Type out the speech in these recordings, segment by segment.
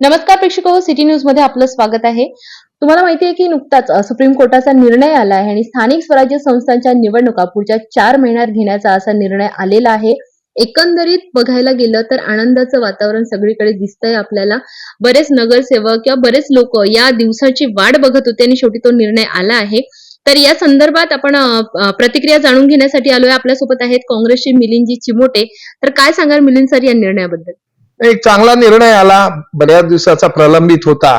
नमस्कार प्रेक्षक हो सिटी न्यूजमध्ये आपलं स्वागत आहे. तुम्हाला माहिती आहे की नुकताच सुप्रीम कोर्टाचा निर्णय आला आहे आणि स्थानिक स्वराज्य संस्थांच्या निवडणुका पुढच्या चार महिन्यात घेण्याचा असा निर्णय आलेला आहे. एकंदरीत बघायला गेलं तर आनंदाचं वातावरण सगळीकडे दिसतंय आपल्याला. बरेच नगरसेवक किंवा बरेच लोक या दिवसाची वाट बघत होते आणि शेवटी तो निर्णय आला आहे. तर या संदर्भात आपण प्रतिक्रिया जाणून घेण्यासाठी आलोय. आपल्यासोबत आहेत काँग्रेसचे मिलिंदजी चिमोटे. तर काय सांगाल मिलिंद सर या निर्णयाबद्दल? एक चांगला निर्णय आला बऱ्याच दिवसाचा प्रलंबित होता.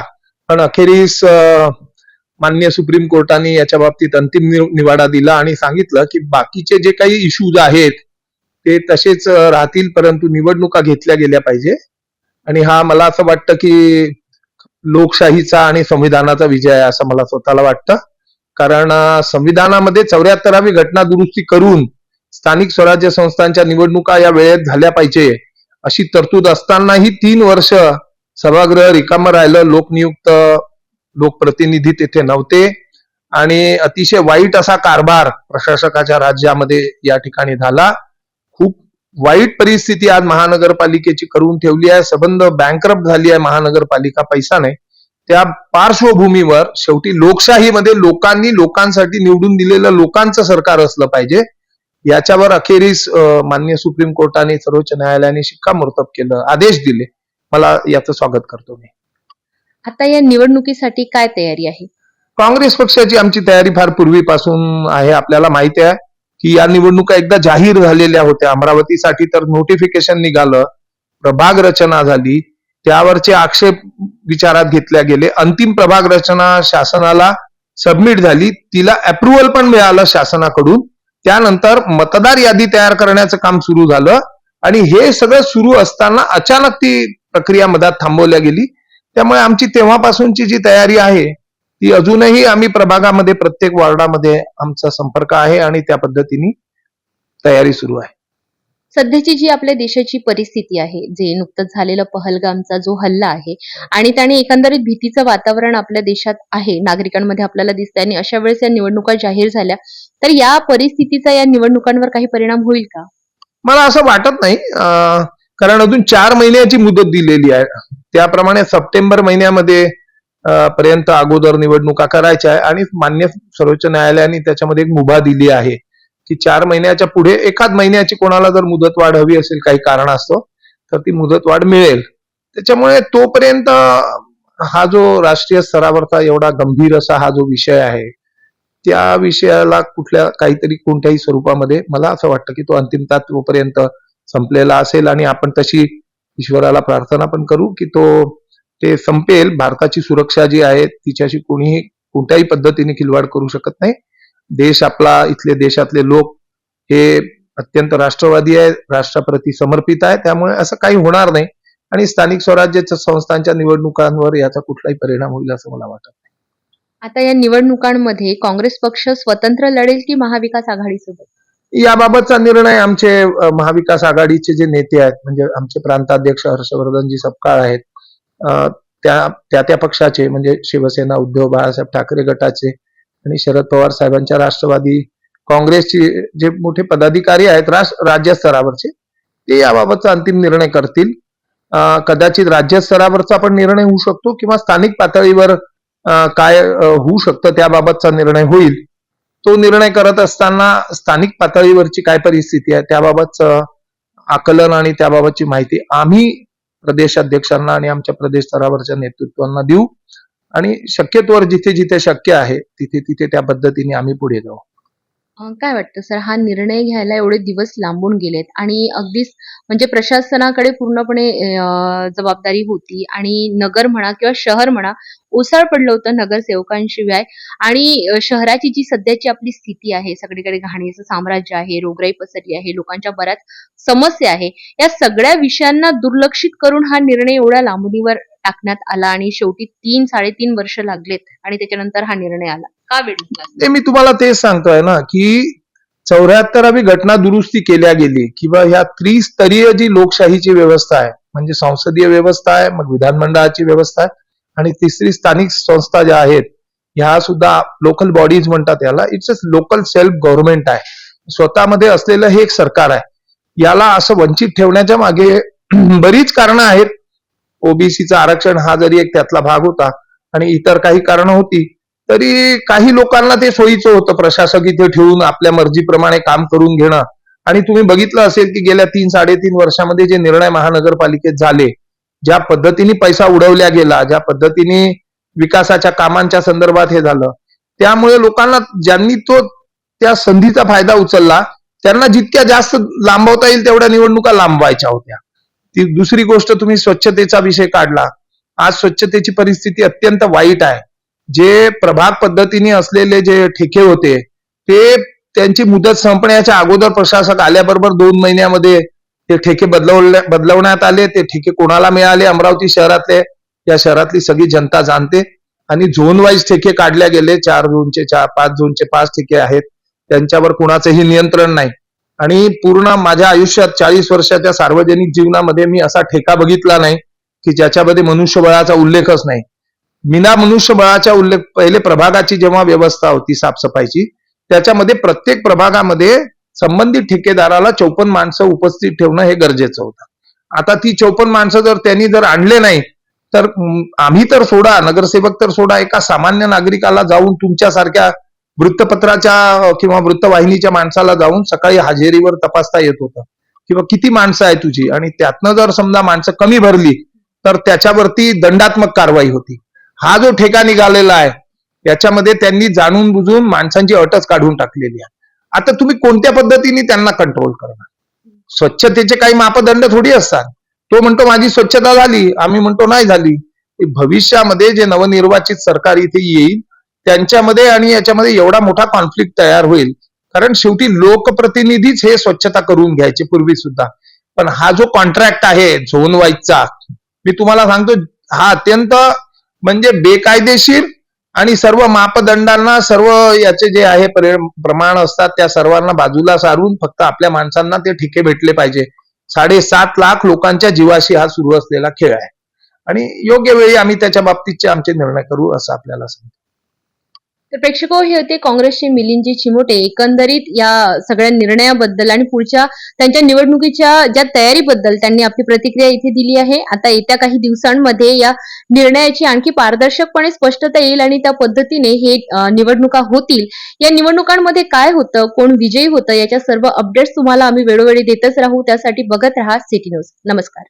पण अखेरीस मान्य सुप्रीम कोर्टाने याच्या बाबतीत अंतिम निवाडा दिला आणि सांगितलं की बाकीचे जे काही इश्यूज आहेत ते तसेच राहतील परंतु निवडणुका घेतल्या गेल्या पाहिजे. आणि हा मला असं वाटतं की लोकशाहीचा आणि संविधानाचा विजय आहे असं मला स्वतःला वाटतं. कारण संविधानामध्ये चौऱ्याहत्तरावी घटना दुरुस्ती करून स्थानिक स्वराज्य संस्थांच्या निवडणुका या वेळेत झाल्या पाहिजे. अशी तरतूद असतानाही तीन वर्ष सभागृह रिकामं राहिलं लोकनियुक्त लोकप्रतिनिधी तेथे नव्हते. आणि अतिशय वाईट असा कारभार प्रशासकाच्या राज्यामध्ये या ठिकाणी झाला. खूप वाईट परिस्थिती आज महानगरपालिकेची करून ठेवली आहे. सबंध बँकरप्ट झाली आहे. महानगरपालिका पैसा नाही. त्या पार्श्वभूमीवर शेवटी लोकशाहीमध्ये लोकांनी लोकांसाठी निवडून दिलेलं लोकांचं सरकार असलं पाहिजे. याच्यावर अखेरीस अं, माननीय सुप्रीम कोर्टाने सर्वोच्च न्यायालयाने शिक्कामोर्तब केलं आदेश दिले. मला याचं स्वागत करतो मी. आता या निवडणुकीसाठी काय तयारी आहे? काँग्रेस पक्षाची आमची तयारी फार पूर्वीपासून आहे आपल्याला माहिती आहे की या निवडणुका एकदा जाहीर झालेल्या होत्या अमरावतीसाठी तर नोटिफिकेशन निघालं प्रभाग रचना झाली त्यावरचे आक्षेप विचारात घेतल्या गेले. अंतिम प्रभाग रचना शासनाला सबमिट झाली तिला अप्रुव्हल पण मिळालं शासनाकडून. त्यानंतर मतदार यादी तयार करण्याचं काम सुरू झालं आणि हे सगळं सुरू असताना अचानक ती प्रक्रिया मधात थांबवल्या गेली. त्यामुळे आमची तेव्हापासूनची जी तयारी आहे ती अजूनही आम्ही प्रभागामध्ये प्रत्येक वॉर्डामध्ये आमचा संपर्क आहे आणि त्या पद्धतीने तयारी सुरू आहे. सध्याची जी आपल्या देशाची परिस्थिती आहे जे नुकतंच झालेलं पहलगामचा जो हल्ला आहे आणि त्याने एकंदरीत भीतीचं वातावरण आपल्या देशात आहे नागरिकांमध्ये आपल्याला दिसतंय आणि अशा वेळेस या निवडणुका जाहीर झाल्या तर या परिस्थितीचा या निवडणुकांवर काही परिणाम होईल का? मला असं वाटत नाही. कारण अजून चार महिन्याची मुदत दिलेली आहे. त्याप्रमाणे सप्टेंबर महिन्यामध्ये पर्यंत अगोदर निवडणुका करायच्या आहे आणि मान्य सर्वोच्च न्यायालयाने त्याच्यामध्ये एक मुभा दिली आहे की चार महिन्याच्या पुढे एकाच महिन्याची कोणाला जर मुदत वाढ हवी असेल काही कारण असतं तर ती मुदतवाढ मिळेल. त्याच्यामुळे तोपर्यंत हा जो राष्ट्रीय स्तरावरचा एवढा गंभीर असा हा जो विषय आहे त्या विषयाला कुठल्या काहीतरी कोणत्याही स्वरूपामध्ये मला असं वाटतं की तो अंतिम तोपर्यंत संपलेला असेल आणि आपण तशी ईश्वराला प्रार्थना पण करू की तो ते संपेल. भारताची सुरक्षा जी आहे तिच्याशी कोणीही कोणत्याही पद्धतीने खिलवाड करू शकत नाही. देश आपला इथले देशातले लोक हे अत्यंत राष्ट्रवादी आहे राष्ट्राप्रती समर्पित आहे. त्यामुळे असं काही होणार नाही. आणि स्थानिक स्वराज्याच्या संस्थांच्या निवडणुकांवर याचा कुठलाही परिणाम होईल असं मला वाटत नाही. आता या निवडणुकांमध्ये काँग्रेस पक्ष स्वतंत्र लढेल की महाविकास आघाडीसोबत? याबाबतचा निर्णय आमचे महाविकास आघाडीचे जे नेते आहेत म्हणजे आमचे प्रांताध्यक्ष हर्षवर्धनजी सपकाळ आहेत त्या त्या त्या पक्षाचे म्हणजे शिवसेना उद्धव बाळासाहेब ठाकरे गटाचे आणि शरद पवार साहेबांच्या राष्ट्रवादी काँग्रेसचे जे मोठे पदाधिकारी आहेत राष्ट्र राज्यस्तरावरचे ते याबाबतचा अंतिम निर्णय करतील. कदाचित कदाचित राज्यस्तरावरचा पण निर्णय होऊ शकतो किंवा स्थानिक पातळीवर काय होऊ शकतं त्याबाबतचा निर्णय होईल. तो निर्णय करत असताना स्थानिक पातळीवरची काय परिस्थिती आहे त्याबाबतचं आकलन आणि त्याबाबतची माहिती आम्ही प्रदेशाध्यक्षांना आणि आमच्या प्रदेश स्तरावरच्या नेतृत्वांना देऊ. आणि शक्यतोवर जिथे जिथे शक्य आहे तिथे तिथे त्या पद्धतीने आम्ही पुढे जाऊ. काय वाटतं सर? हा निर्णय घ्यायला एवढे दिवस लांबून गेलेत आणि अगदीच म्हणजे प्रशासनाकडे पूर्णपणे जबाबदारी होती आणि नगर म्हणा किंवा शहर म्हणा ओसाळ पडलं होतं नगरसेवकांशिवाय आणि शहराची जी सध्याची आपली स्थिती आहे सगळीकडे घाणीचं साम्राज्य आहे रोगराई पसरली आहे लोकांच्या बऱ्याच समस्या आहे या सगळ्या विषयांना दुर्लक्षित करून हा निर्णय एवढ्या लांबणीवर टाकण्यात आला आणि शेवटी तीन साडेतीन वर्ष लागलेत आणि त्याच्यानंतर हा निर्णय आला. का वेळ लागला? ते मी तुम्हाला तेच सांगतोय ना की चौऱ्याहत्तरावी घटना दुरुस्ती केल्या गेली किंवा ह्या त्रिस्तरीय जी लोकशाहीची व्यवस्था आहे म्हणजे संसदीय व्यवस्था आहे मग विधानमंडळाची व्यवस्था आहे आणि तिसरी स्थानिक संस्था ज्या आहेत ह्या सुद्धा लोकल बॉडीज म्हणतात याला it's a local self government आहे. स्वतःमध्ये असलेलं हे एक सरकार आहे. याला असं वंचित ठेवण्याच्या मागे बरीच कारणं आहेत ओबीसीचं आरक्षण हा जरी एक त्यातला भाग होता आणि इतर काही कारण होती तरी काही लोकांना ते सोयीचं होतं. प्रशासक इथे ठेवून आपल्या मर्जीप्रमाणे काम करून घेणं. आणि तुम्ही बघितलं असेल की गेल्या तीन साडेतीन वर्षामध्ये जे निर्णय महानगरपालिकेत झाले ज्या पद्धतीने पैसा उडवल्या गेला ज्या पद्धतीने विकासाच्या कामांच्या संदर्भात हे झालं त्यामुळे लोकांना ज्यांनी तो त्या संधीचा फायदा उचलला त्यांना जितक्या जास्त लांबवता येईल तेवढ्या निवडणुका लांबवायच्या होत्या. ती दुसरी गोष्ट तुम्ही स्वच्छतेचा विषय काढला. आज स्वच्छतेची परिस्थिती अत्यंत वाईट आहे. जे प्रभाग पद्धतीने असलेले जे ठेके होते ते त्यांची मुदत संपण्याच्या अगोदर प्रशासक आल्याबरोबर दोन महिन्यामध्ये ते ठेके बदलवले बदलवण्यात आले. ते ठेके कोणाला मिळाले? अमरावती शहरातले या शहरातली सगळी जनता जाणते. आणि झोन वाईज ठेके काढल्या गेले. चार झोनचे चार पाच झोनचे पाच ठेके आहेत. त्यांच्यावर कुणाचंही नियंत्रण नाही. आणि पूर्ण माझ्या आयुष्यात चाळीस वर्षाच्या सार्वजनिक जीवनामध्ये मी असा ठेका बघितला नाही की ज्याच्यामध्ये मनुष्यबळाचा उल्लेखच नाही. विना मनुष्यबळाच्या उल्लेख पहिले प्रभागाची जेव्हा व्यवस्था होती साफसफाईची त्याच्यामध्ये प्रत्येक प्रभागामध्ये संबंधित ठेकेदाराला चौपन्न माणसं उपस्थित ठेवणं हे गरजेचं होतं. आता ती चौपन्न माणसं जर त्यांनी जर आणले नाही तर आम्ही तर सोडा नगरसेवक तर सोडा एका सामान्य नागरिकाला जाऊन तुमच्यासारख्या वृत्तपत्राच्या किंवा वृत्तवाहिनीच्या माणसाला जाऊन सकाळी हजेरीवर तपासता येत होतं. किंवा किती माणसं आहे तुझी? आणि त्यातनं जर समजा माणसं कमी भरली तर त्याच्यावरती दंडात्मक कारवाई होती. हा जो ठेका निघालेला आहे याच्यामध्ये त्यांनी जाणून बुजून माणसांची अटच काढून टाकलेली आहे. आता तुम्ही कोणत्या पद्धतीने त्यांना कंट्रोल करणार? स्वच्छतेचे काही मापदंड थोडी असतात. तो म्हणतो माझी स्वच्छता झाली. आम्ही म्हणतो नाही झाली. भविष्यामध्ये जे नवनिर्वाचित सरकार इथे येईल त्यांच्यामध्ये आणि याच्यामध्ये एवढा मोठा कॉन्फ्लिक्ट तयार होईल. कारण शेवटी लोकप्रतिनिधीच हे स्वच्छता करून घ्यायचे पूर्वी सुद्धा. पण हा जो कॉन्ट्रॅक्ट आहे झोन वाईजचा मी तुम्हाला सांगतो हा अत्यंत म्हणजे बेकायदेशीर आणि सर्व मापदंडांना सर्व याचे जे आहे प्रमाण असतात त्या सर्वांना बाजूला सारून फक्त आपल्या माणसांना ते ठिके भेटले पाहिजे. साडेसात लाख लोकांच्या जीवाशी हा सुरू असलेला खेळ आहे. आणि योग्य वेळी आम्ही त्याच्या बाबतीतचे आमचे निर्णय करू असं आपल्याला सांगतो. तर प्रेक्षक हे होते काँग्रेसचे मिलिंदजी चिमोटे. एकंदरीत या सगळ्या निर्णयाबद्दल आणि पुढच्या त्यांच्या निवडणुकीच्या ज्या तयारीबद्दल त्यांनी आपली प्रतिक्रिया इथे दिली आहे. आता येत्या काही दिवसांमध्ये या निर्णयाची आणखी पारदर्शकपणे स्पष्टता येईल आणि त्या पद्धतीने हे निवडणुका होतील. या निवडणुकांमध्ये काय होतं कोण विजयी होतं याच्या सर्व अपडेट्स तुम्हाला आम्ही वेळोवेळी देतच राहू. त्यासाठी बघत राहा सिटी न्यूज. नमस्कार.